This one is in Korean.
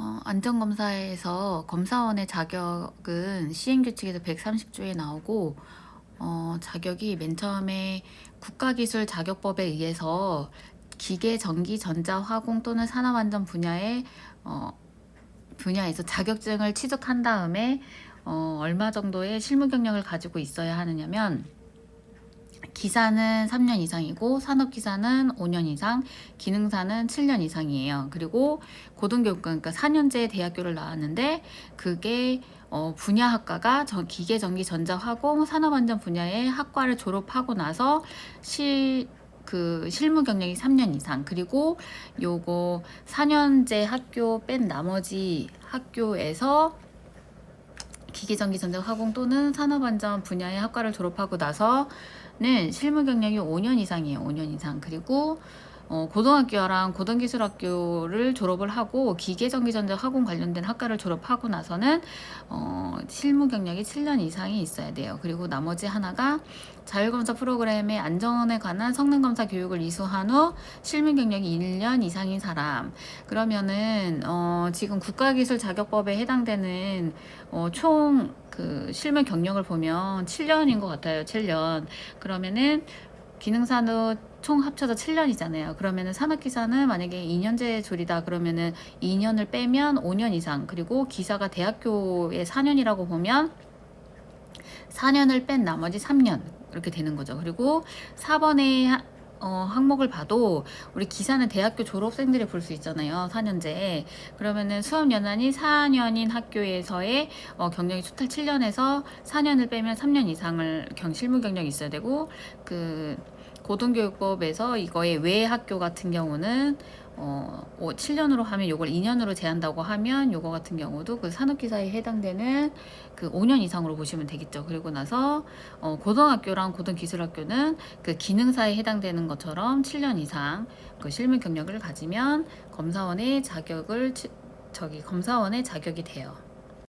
어, 안전검사에서 검사원의 자격은 시행규칙에서 130조에 나오고 어, 자격이 맨 처음에 국가기술 자격법에 의해서 기계, 전기, 전자, 화공 또는 산업안전 분야에 어, 분야에서 자격증을 취득한 다음에 어, 얼마 정도의 실무 경력을 가지고 있어야 하느냐면 기사는 3년 이상이고 산업기사는 5년 이상, 기능사는 7년 이상이에요. 그리고 고등교육과 그러니까 4년제 대학교를 나왔는데 그게 어, 분야 학과가 저 기계, 전기, 전자, 화공, 산업안전 분야의 학과를 졸업하고 나서 실 그 실무 경력이 3년 이상 그리고 요거 4년제 학교 뺀 나머지 학교에서 기계전기 전자 화공 또는 산업안전 분야의 학과를 졸업하고 나서는 실무 경력이 5년 이상이에요. 5년 이상. 그리고 어, 고등학교랑 고등기술학교를 졸업을 하고 기계전기전자 화공 관련된 학과를 졸업하고 나서는 어, 실무 경력이 7년 이상이 있어야 돼요. 그리고 나머지 하나가 자율검사 프로그램의 안전에 관한 성능검사 교육을 이수한 후 실무 경력이 1년 이상인 사람. 그러면은 어, 지금 국가기술자격법에 해당되는 어, 총그 실무 경력을 보면 7년인 것 같아요. 7년. 그러면은 기능산업 총 합쳐서 7년이잖아요. 그러면은 산업기사는 만약에 2년제 조리다 그러면은 2년을 빼면 5년 이상 그리고 기사가 대학교에 4년이라고 보면 4년을 뺀 나머지 3년 이렇게 되는 거죠. 그리고 4번의 어, 항목을 봐도 우리 기사는 대학교 졸업생들이 볼 수 있잖아요. 4년제. 그러면은 수업 연한이 4년인 학교에서의 어, 경력이 토탈 7년에서 4년을 빼면 3년 이상을 경 실무 경력이 있어야 되고 그 고등교육법에서 이거의 외 학교 같은 경우는 어, 7년으로 하면 요걸 2년으로 제한다고 하면 요거 같은 경우도 그 산업기사에 해당되는 그 5년 이상으로 보시면 되겠죠. 그리고 나서 어, 고등학교랑 고등기술학교는 그 기능사에 해당되는 것처럼 7년 이상 그 실무 경력을 가지면 검사원의 자격을 취- 저기 검사원의 자격이 돼요.